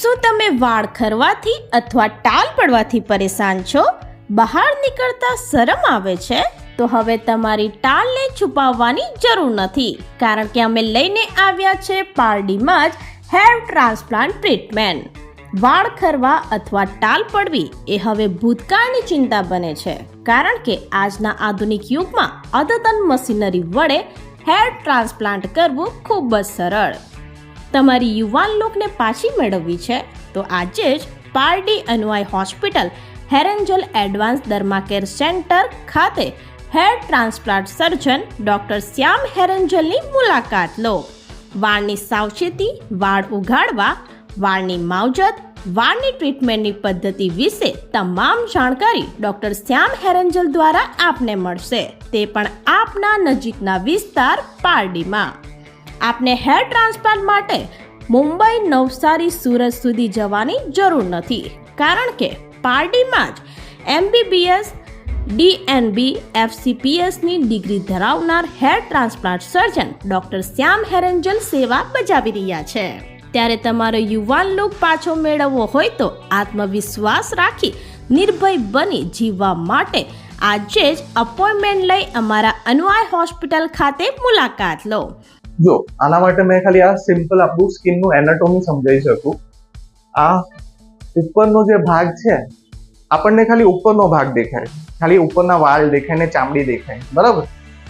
શું તમે વાળ ખરવાથી અથવા ટાલ પડવાથી પરેશાન છો? બહાર નીકળતા શરમ આવે છે? તો હવે તમારી ટાલને છુપાવવાની જરૂર નથી. કારણ કે અમે લઈને આવ્યા છે પારડીમાં જ હેર ટ્રાન્સપ્લાન્ટ ટ્રીટમેન્ટ. વાળ ખરવા અથવા ટાલ પડવી એ હવે ભૂતકાળની ચિંતા બને છે. કારણ કે આજના આધુનિક યુગમાં અદ્યતન મશીનરી વડે હેર ટ્રાન્સપ્લાન્ટ કરવું ખૂબ જ સરળ. તમારી યુવાન લોકને પાછી મેળવવી છે, તો આજે જ Pardi અનુઆઈ hospital Herenjal advance derma care centre ખાતે hair transplant surgeon doctor Shyam હેરેન્જલની મુલાકાત લો. વાળની સાવચેતી, વાળ ઉગાડવા, વાળની માવજત, વાળની ટ્રીટમેન્ટની પદ્ધતિ વિશે તમામ જાણકારી ડોક્ટર શ્યામ હેરેન્જલ દ્વારા આપને મળશે. તે પણ આપના નજીકના વિસ્તાર પારડીમાં. આપને હેર ટ્રાન્સપ્લાન્ટ માટે મુંબઈ નવસારી સુરત સુધી જવાની જરૂર નથી. કારણ કે પારડીમાં જ એમબીબીએસ, ડીએનબી, એફસીપીએસની ડિગ્રી ધરાવનાર hair transplant surgeon doctor Shyam Herenjal સેવા બજાવી રહ્યા છે. ત્યારે તમારો યુવાન લુક પાછો મેળવવો હોય તો આત્મવિશ્વાસ રાખી નિર્ભય બની જીવવા માટે આજે જ અપોઇન્ટમેન્ટ લઈ અમારા અનુઆઈ હોસ્પિટલ ખાતે મુલાકાત લો. જો, આના માટે મેં ખાલી આ સિમ્પલ આપણું સ્કિનનું એનાટોમી સમજાવી શકું. આ ઉપરનો જે ભાગ છે, આપણને ખાલી ઉપરનો ભાગ દેખાય. ખાલી ઉપરના વાળ દેખાય ને ચામડી દેખાય. બરાબર?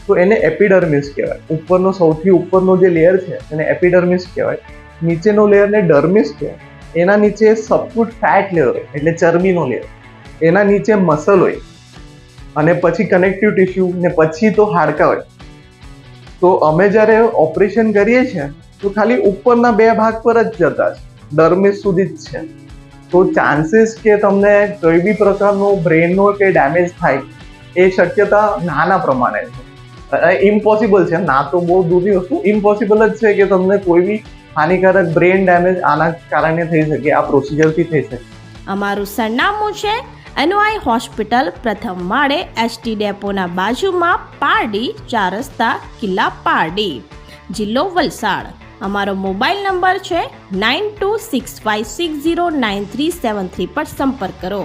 તો એને એપિડર્મિસ કહેવાય. ઉપરનો સૌથી ઉપરનો જે લેયર છે, એને એપિડર્મિસ કહેવાય. નીચેનો લેયરને ડર્મિસ કહેવાય. એના નીચે સબકુટ ફેટ લેયર હોય, એટલે ચરબીનો લેયર એના નીચે મસલ હોય. અને પછી કનેક્ટિવ ટિશ્યુ ને પછી તો હાડકા હોય. તો અમે જ્યારે ઓપરેશન કરીએ છીએ, તો ખાલી ઉપરના બે ભાગ પર જ જતા છે. ડર્મિસ સુધી જ છે. તો ચાન્સીસ કે તમને કોઈ બી પ્રકારનો બ્રેનનો કે ડેમેજ થાય, એ શક્યતા નાના પ્રમાણે છે. ઇમ્પોસિબલ છે. ના તો બહુ દૂરની વસ્તુ. ઇમ્પોસિબલ જ છે કે તમને કોઈ બી હાનિકારક બ્રેન ડેમેજ આના કારણે થઈ શકે, આ પ્રોસિજરથી થઈ શકે. અમારું સરનામું છે એનવાય હોસ્પિટલ પ્રથમ માળે એસટી ડેપોના બાજુમાં પારડી, ચાર રસ્તા, કિલ્લા પારડી. જિલ્લો વલસાડ. અમારો મોબાઈલ નંબર છે nine two six five six zero nine three seven three પર સંપર્ક કરો.